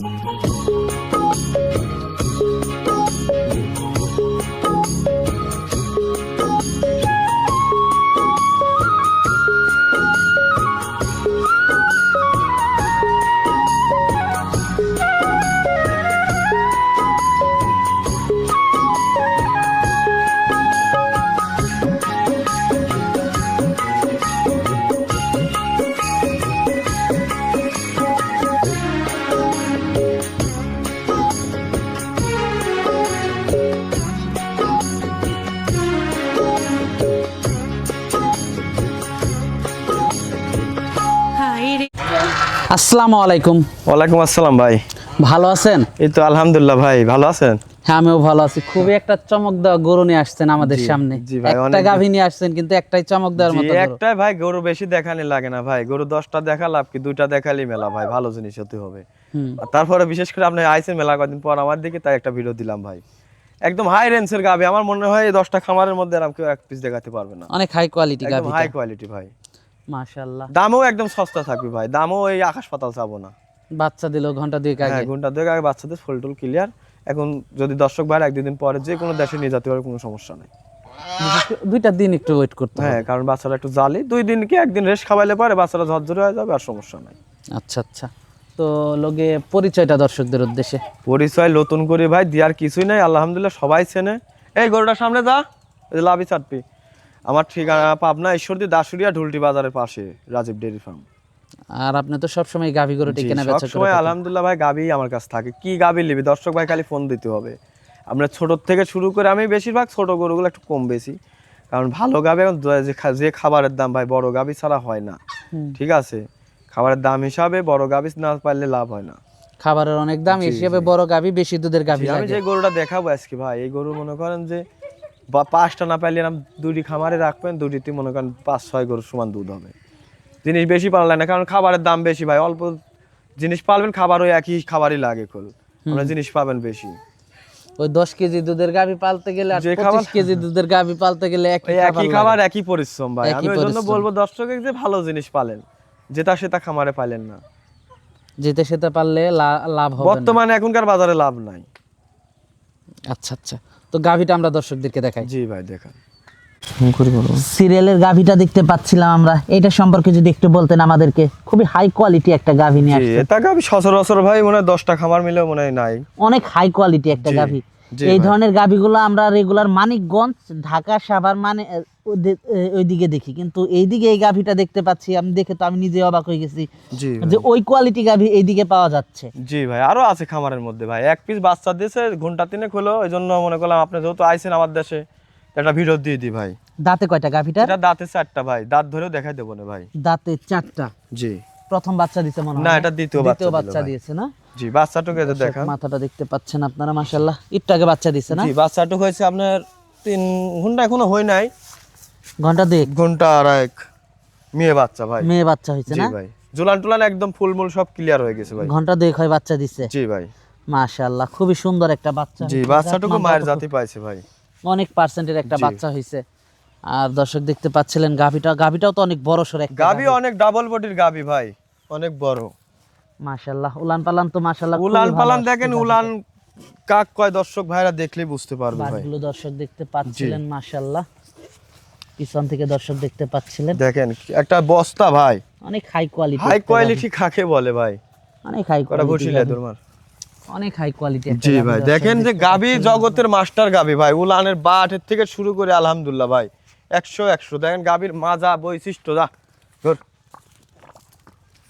Música আসসালামু আলাইকুম। ওয়ালাইকুম আসসালাম ভাই। ভালো আছেন? এই তো আলহামদুলিল্লাহ ভাই ভালো আছেন? হ্যাঁ আমিও ভালো আছি। খুবই একটা চমক দেওয়া গরু নিয়ে আসছেন আমাদের সামনে। একটা গাভী নিয়ে আসছেন কিন্তু একটাই চমক দেওয়ার মতো একটাই ভাই গরু বেশি দেখানি লাগে না ভাই। গরু দশটা দেখা লাভ কি? দুইটা দেখালি মেলা ভাই ভালো জিনিস হতে হবে। তারপরে বিশেষ করে আপনি আইসেন মেলা কদিন পর আমার দিকে তাই একটা ভিডিও দিলাম ভাই। একদম হাই রেঞ্জের গাবি আমার মনে হয় এই দশটা খামারের মধ্যে আর কেউ এক পিস দেখাতে পারবে না। অনেক হাই কোয়ালিটি গাভী হাই কোয়ালিটি ভাই। মাশাআল্লাহ। দামও একদম সস্তা থাকবে ভাই। দামও এই আকাশ পাতাল চাবো না। বাচ্চা দিল ঘণ্টা দুয়েক আগে। হ্যাঁ ঘণ্টা দুয়েক আগে বাচ্চাদের ফুল টুল ক্লিয়ার এখন যদি দর্শক ভাই এক দুদিন পরে যে কোনো দেশে নিয়ে যেতে পারে কোনো সমস্যা নেই। দুইটা দিন একটু ওয়েট করতে হ্যাঁ কারণ বাচ্চারা একটু জালি দুই দিন কি একদিন রেস্ট খাওয়াইলে পরে বাচ্চারা ঝরঝরে হয়ে যাবে আর সমস্যা নাই। আচ্ছা আচ্ছা। তো লগে পরিচয়টা দর্শকদের উদ্দেশ্যে। পরিচয় নতুন করে ভাই দেওয়ার কিছুই নাই আলহামদুলিল্লাহ সবাই চেনে। এই গরুটার সামনে যা লাভি চাটপি। আমার ঠিকানা পাবনা ঈশ্বরদী দাসুরিয়া ঢুলটি বাজারের পাশে রাজীব ডেয়ারি ফার্ম। আর আপনি তো সবসময় গাভী গরুটি কেনা বেচা করে সবসময় আলহামদুলিল্লাহ ভাই গাবি আমার কাছে থাকে। কি গাবি নিবি? দর্শক ভাই খালি ফোন দিতে হবে। আমরা ছোট থেকে শুরু করে আমি বেশিরভাগ ছোট গরুগুলো একটু কম বেশি। কারণ ভালো গাবি এখন যে খাবারের দাম ভাই বড় গাবি ছাড়া হয় না। ঠিক আছে? খাবারের দাম হিসাবে বড় গাবি না পারলে লাভ হয় না। খাবারের অনেক দাম হিসেবে বড় গাভী বেশি দুধের গাভী আমি যে গরুটা দেখাবো আজকে ভাই এই গরু মনে করেন যে বা পাঁচটা না পাইলে এরকম দুটি খামারে রাখবেন দুটিতে মনে করেন পাঁচ ছয় গরু সমান দুধ হবে। জিনিস বেশি পাললে না কারণ খাবারের দাম বেশি ভাই। অল্প জিনিস পালবেন খাবার ওই একই খাবারই লাগে খোল। আমরা জিনিস পাবেন বেশি। ওই দশ কেজি দুধের গাভী পালতে গেলে আর পঁচিশ কেজি দুধের গাভী পালতে গেলে একই খাবার একই পরিশ্রম ভাই। আমি ওই জন্য। বলব দর্শকে যে ভালো জিনিস পালেন যেটা সেটা খামারে পাইলেন না। যেতে সেতে পারলে লাভ হবে বর্তমানে এখনকার বাজারে লাভ নাই। আচ্ছা আচ্ছা। তো গাভীটা আমরা দর্শকদেরকে দেখাই। জি ভাই দেখান। সিরিয়ালের গাভীটা দেখতে পাচ্ছিলাম আমরা। এটা সম্পর্কে যদি একটু বলতেন আমাদেরকে খুবই হাই কোয়ালিটি একটা গাভী নিয়ে আসছে এটা গাবি সচরাচর ভাই মনে হয় দশটা খামার মিলেও মনে হয় নাই। অনেক হাই কোয়ালিটি একটা গাভী। এই ধরনের গাভীগুলো আমরা রেগুলার মানিকগঞ্জ ঢাকা সাভার মানে ওইদিকে দেখি। কিন্তু এইদিকে এই গাভীটা দেখতে পাচ্ছি আমি দেখে তো আমি নিজে অবাক হয়ে গেছি যে ওই কোয়ালিটি গাভী এইদিকে পাওয়া যাচ্ছে। জি ভাই আরও আছে খামারের মধ্যে ভাই। এক পিস বাচ্চা দিয়েছে ঘণ্টা তিনে হলো ওই জন্য মনে করলাম আপনি যেহেতু আইছেন আমার দেশে একটা ভিডিও দিয়ে দিই ভাই। দাঁতে কয়টা গাভীটার এটা দাঁতে চারটা ভাই দাঁত ধরেও দেখাই দেবো না ভাই। দাঁতে চারটা। জি। প্রথম বাচ্চা দিছে মনে হয় না, এটা দ্বিতীয় বাচ্চা দিয়েছে না? জি বাচ্চাটুকু দেখান। মাথাটা দেখতে পাচ্ছেন আপনারা মাশাআল্লাহ। একটু বাচ্চা দিছে না? জি বাচ্চাটুকু হয়েছে আপনার তিন ঘণ্টা এখনও হয় নাই। ঘণ্টা দেখ ঘণ্টা আর এক। মেয়ে বাচ্চা ভাই। মেয়ে বাচ্চা হয়েছে জি ভাই। জুলান টুলান একদম ফুলমুল সব ক্লিয়ার হয়ে গেছে ভাই। ঘণ্টা দেখ হয় বাচ্চা দিছে। জি ভাই। মাশাআল্লাহ খুবই সুন্দর একটা বাচ্চা। জি। বাচ্চাটুকু মায়ের জাতি পাইছে ভাই। অনেক পার্সেন্টের একটা বাচ্চা হয়েছে আর দর্শক দেখতে পাচ্ছিলেন গাভিটা। গাভিটাও তো অনেক বড় সর একটা গাবি অনেক ডাবল বডির গাবি ভাই। অনেক বড়। মাশাআল্লাহ উলান পালান তো মাশাআল্লাহ উলান পালান দেখেন উলান কাক কয় দর্শক ভাইরা দেখলেই বুঝতে পারবে ভাই। দর্শক দেখতে পাচ্ছিলেন মাশাআল্লাহ। পিছন থেকে দর্শক দেখতে পাচ্ছিলেন। দেখেন একটা বস্তা ভাই। অনেক হাই কোয়ালিটি হাই কোয়ালিটি কাকে বলে ভাই? অনেক হাই কোয়ালিটি অনেক হাই কোয়ালিটি জি ভাই দেখেন যে গাবি জগতের মাস্টার গাবি ভাই। উলানের বাটের থেকে শুরু করে আলহামদুলিল্লাহ ভাই। একশো একশো দেখেন গাবির মাজা বৈশিষ্ট্য যা।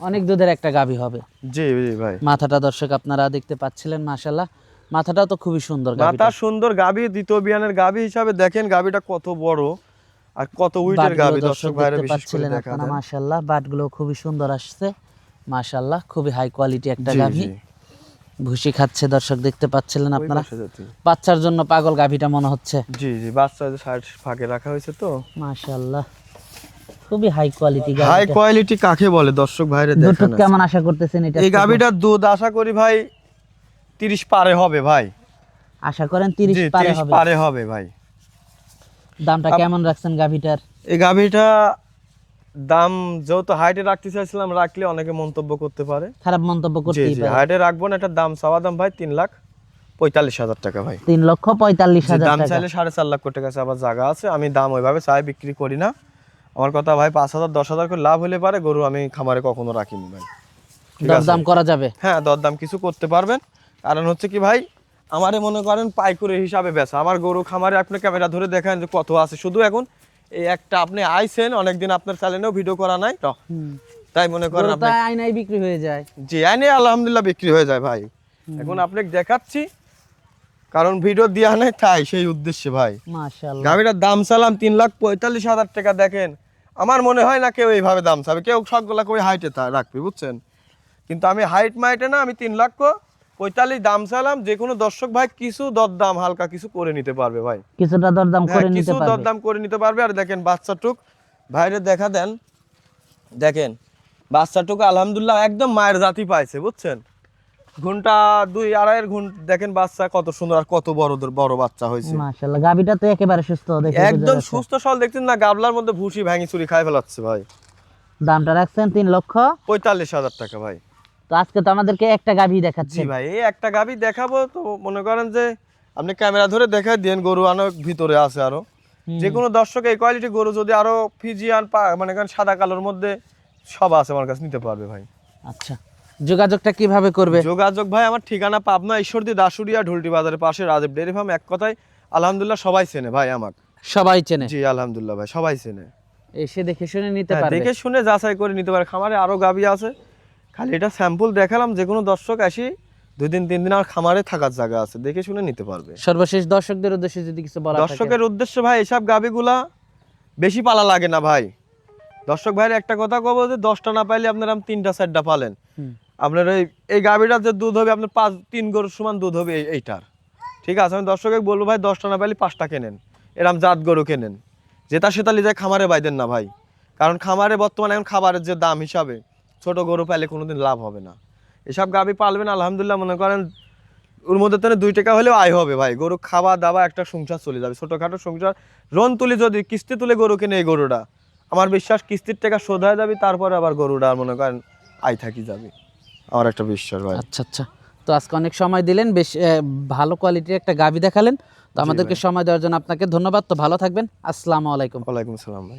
অনেক দুধের একটা গাভী হবে। জি জি ভাই। মাথাটা দর্শক আপনারা দেখতে পাচ্ছিলেন মাশাআল্লাহ। মাথাটাও তো খুবই সুন্দর গাভীটা। মাথা সুন্দর গাবি দ্বিতীয় বিয়ানের গাবি হিসাবে দেখেন গাবিটা কত বড় আর কত উইটের গাবি দর্শক ভাইরা বিশেষ করে দেখা আপনারা দেন। বাটগুলো খুবই সুন্দর আসছে মাশাআল্লাহ। খুবই হাই কোয়ালিটি একটা গাভী। ভুসি খাচ্ছে দর্শক দেখতে পাচ্ছিলেন আপনারা। বাচ্চার জন্য পাগল গাভীটা মনে হচ্ছে। জি জি বাচ্চা সাইড ফাঁকে রাখা হয়েছে তো। মাশাআল্লাহ। খুবই হাই কোয়ালিটি হাই কোয়ালিটি কাকে বলে? দর্শক ভাইরা দেখেন কেমন আশা করতেছেন এটা এই গাবিটার দুধ আশা করি ভাই তিরিশ পারে হবে ভাই। আশা করেন 30 পারে হবে। পারে হবে ভাই। দামটা কেমন রাখছেন গাভীটার এই গাভিটা দাম যেহেতু হাইটে রাখতে চাইছিলাম রাখলে অনেকে মন্তব্য করতে পারে। খারাপ মন্তব্য জি করতেই পারে। হাইটে রাখব না এটার দাম চাওয়া দাম ভাই তিন লাখ পঁয়তাল্লিশ হাজার টাকা ভাই। তিন লক্ষ পঁয়তাল্লিশ হাজার দাম টাকা। চাইলে সাড়ে চার লাখ কোটি কাছে আবার জায়গা আছে আমি দাম ওইভাবে চাই বিক্রি করি না। আমার কথা ভাই পাঁচ হাজার দশ হাজার করে লাভ হলে পারে গরু আমি খামারে কখনো রাখিনি ভাই। ঠিক আছে? দাম করা যাবে? হ্যাঁ দরদাম কিছু করতে পারবেন। কারণ হচ্ছে কি ভাই আমারে মনে করেন পাইকুরি হিসাবে বেচা। আমার গরু খামারে আপনি ক্যামেরা ধরে দেখেন যে কত আছে। শুধু এখন এই একটা আপনি আইছেন অনেকদিন আপনার চ্যানেলেও ভিডিও করা নাই তাই মনে করেন আয়নায় বিক্রি হয়ে যায়। জি আইনে আলহামদুলিল্লাহ বিক্রি হয়ে যায় ভাই। এখন আপনাকে দেখাচ্ছি। কারণ ভিডিও দেওয়া নাই তাই সেই উদ্দেশ্যে ভাই। গাড়িটার দাম চালাম তিন লাখ পঁয়তাল্লিশ হাজার টাকা দেখেন। আমার মনে হয় না কেউ এইভাবে দাম চাবে। কেউ সবগুলা করে হাইটে রাখবে বুঝছেন? কিন্তু আমি হাইট মাইটে না আমি তিন লাখ পঁয়তাল্লিশ দাম চালাম যে কোনো দর্শক ভাই কিছু দরদাম হালকা কিছু করে নিতে পারবে ভাই। কিছুটা দরদাম হ্যাঁ, করে নিতে কিছু পারবে। দরদাম করে নিতে পারবে। আর দেখেন বাচ্চাটুক ভাইরে দেখা দেন দেখেন বাচ্চাটুকু আলহামদুলিল্লাহ একদম মায়ের জাতি পাইছে বুঝছেন? ঘণ্টা দুই আড়াইয়ের ঘণ্টা দেখেন বাচ্চা কত সুন্দর আর কত বড় বড় বাচ্চা হয়েছে। মাশাআল্লাহ গাবিটা তো একেবারে সুস্থ দেখে বোঝা একদম সুস্থ সল দেখছেন না গাবলার মধ্যে ভুসি ভাঙি চুরি খাই ফেলাচ্ছে ভাই। দামটা রাখছেন তিন লক্ষ। পঁয়তাল্লিশ হাজার টাকা ভাই। তো আজকে তো আমাদেরকে একটা জি ভাই এই একটা গাবি দেখাবো তো মনে করেন যে আপনি ক্যামেরা ধরে দেখাই দেন গরু অনেক ভিতরে আছে আরও। যে কোনো দর্শক এই কোয়ালিটি গরু যদি আরও ফিজিয়ান মানে করেন সাদা কালোর মধ্যে সব আছে আমার কাছে নিতে পারবে ভাই। আচ্ছা। যোগাযোগটা কীভাবে করবে? যোগাযোগ ভাই আমার ঠিকানা পাবনা ঈশ্বরদী দাসুরিয়া ঢুলটি বাজারের পাশে রাজীব ডেয়ারি ফার্ম এক কথায় আলহামদুলিল্লাহ সবাই চেনে ভাই আমার সবাই চেনে? জি আলহামদুলিল্লাহ ভাই সবাই চেনে। এসে দেখে শুনে নিতে হ্যাঁ, পারবে। দেখে শুনে যাচাই করে নিতে পারে। খামারে আরও গাবি আছে। খালি এটা স্যাম্পল দেখালাম যে কোনো দর্শক আসি দুই দিন তিন দিন আমার খামারে থাকার জায়গা আছে দেখে শুনে নিতে পারবে। সর্বশেষ দর্শকদের উদ্দেশ্যে যদি কিছু বলা দর্শকের উদ্দেশ্যে ভাই এসব গাবিগুলা বেশি পালা লাগে না ভাই। দর্শক ভাইয়ের একটা কথা কব যে দশটা না পাইলে আপনারা তিনটা চারটা পালেন। আপনার এই এই গাভীটার যে দুধ হবে, আপনার পাঁচ, তিন গরুর সমান দুধ হবে এইটার। ঠিক আছে, আমি দর্শকে বলব ভাই, দশটা না পাইলে পাঁচটা কেনেন। এরম জাত গরু কেনেন। যেটা সেটা লিজায় খামারে বাইদেন না ভাই। কারণ খামারে বর্তমানে এখন খাবারের যে দাম হিসাবে, ছোট গরু পাইলে কোনোদিন লাভ হবে না। এসব গাবি পালবেন, আলহামদুলিল্লাহ, মনে করেন ওর মধ্যে তো দুই টাকা হলেও আয় হবে ভাই। গরু খাওয়া দাওয়া একটা সংসার চলে যাবে। ছোটোখাটো সংসার, রন তুলি যদি, কিস্তি তুলে গরু কিনে এই গরুটা। আমার বিশ্বাস, কিস্তির টাকা শোধ হয়ে যাবে, তারপরে আবার গরুটা, মনে করেন, আয় থাকি যাবে। আমার একটা বিশ্বাস ভাই। আচ্ছা আচ্ছা। তো আজকে অনেক সময় দিলেন বেশ ভালো কোয়ালিটির একটা গাভি দেখালেন। তো আমাদেরকে সময় দেওয়ার জন্য আপনাকে ধন্যবাদ। তো ভালো থাকবেন। আসসালামু আলাইকুম। ওয়ালাইকুম আসসালাম ভাই।